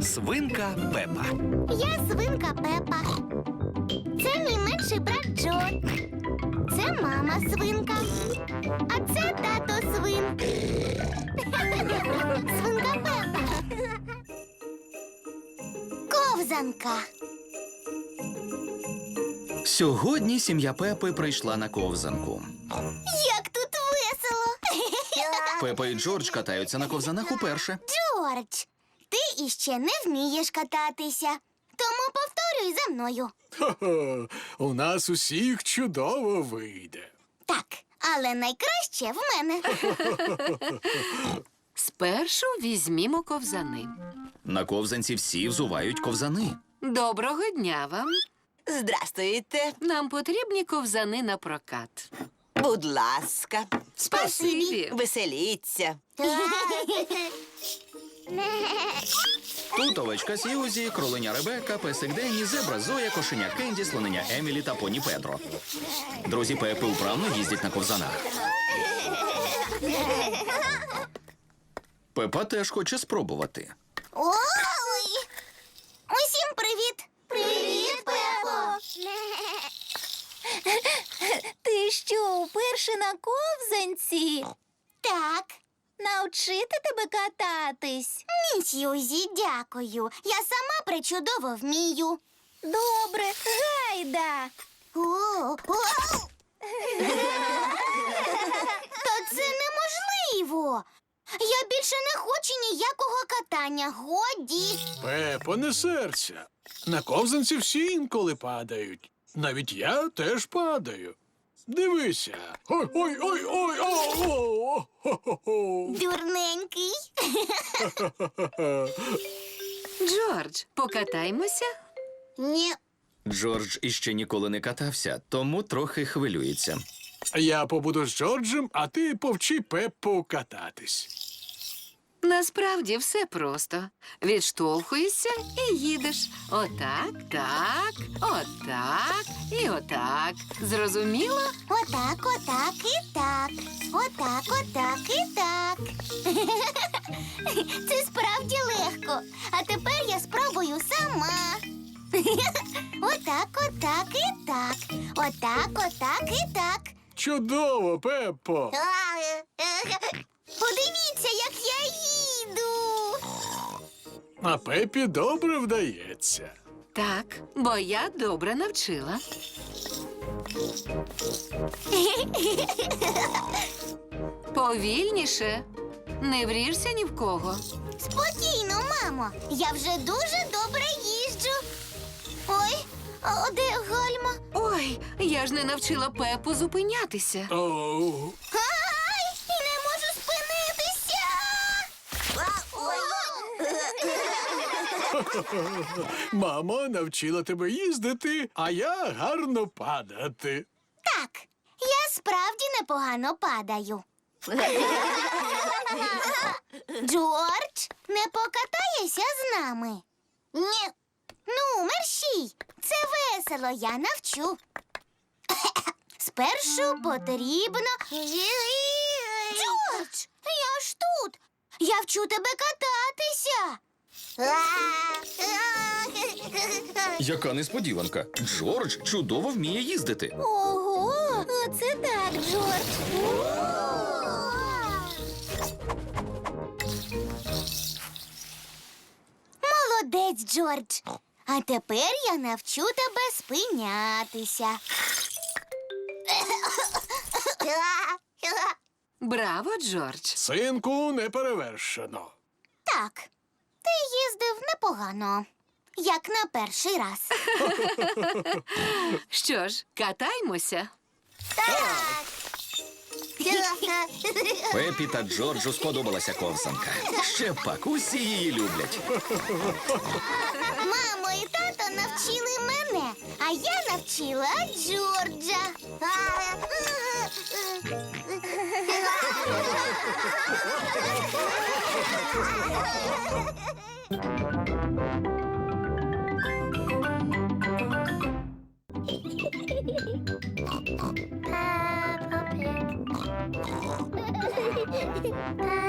Свинка Пепа. Я свинка Пепа. Це мій менший брат Джо. Це мама свинка. А це тато свин. Свинка Пепа. Ковзанка. Сьогодні сім'я Пепи прийшла на ковзанку. Як тут весело. Пепа і Джордж катаються на ковзанах уперше. Джордж, ти іще не вмієш кататися. Тому повторюй за мною. Хо-хо, у нас усіх чудово вийде. Так, але найкраще в мене. Спершу візьмімо ковзани. На ковзанці всі взувають ковзани. Доброго дня вам. Здрастуйте. Нам потрібні ковзани на прокат. Будь ласка, Спасибі. веселіться. Тут овечка Сьюзі, кроленя Ребека, песик Денні, зебра Зоя, кошеня Кенді, слонення Емілі та поні Педро. Друзі Пепи вправно їздять на ковзанах. Пепа теж хоче спробувати. Ой! Усім привіт! Привіт, Пепо! Ти що, вперше на ковзанці? Так, Навчити тебе кататись? ні, Сьюзі, дякую. Я сама причудово вмію. Добре, гайда. О, о! Та це неможливо. Я більше не хочу ніякого катання. Годі. Пепо, не серця. На ковзанці всі інколи падають. Навіть я теж падаю. Дивися. Ой, ой, ой, ой, о, Дурненький. Джордж, покатаймося. Ні. Джордж іще ніколи не катався, тому трохи хвилюється. Я побуду з Джорджем, а ти повчи Пеппу кататись. Насправді все просто. Відштовхуєшся і їдеш. Отак, так, отак і отак. Зрозуміло? Отак, отак і. Отак, отак і так. Це справді легко. А тепер я спробую сама. Отак, отак і так. Отак, отак і так. Чудово, Пеппо. Подивіться, як я їду. А Пепі добре вдається. Так, бо я добре навчила. Повільніше. Не вріжся ні в кого. Спокійно, мамо. Я вже дуже добре їжджу. Ой, а де гальма? Ой, я ж не навчила Пепу зупинятися. Оу. Ай, і не можу спинитися. Мама навчила тебе їздити, а я гарно падати. Так, я справді непогано падаю. Джордж, не покатаєшся з нами? Ні. Ну, мерщій, це весело, я навчу. Спершу потрібно. Джордж, я ж тут. Я вчу тебе кататися. Яка несподіванка! Джордж чудово вміє їздити. Ого, оце так, Джордж. Молодець, Джордж. А тепер я навчу тебе спинятися. Браво, Джордж. Синку не перевершено. Так, ти їздив непогано, як на перший раз. Що ж, катаймося. Пепі та Джорджу сподобалася ковзанка. Ще пак усі її люблять. Мамо і тато навчили мене, а я навчила Джорджа. 拜。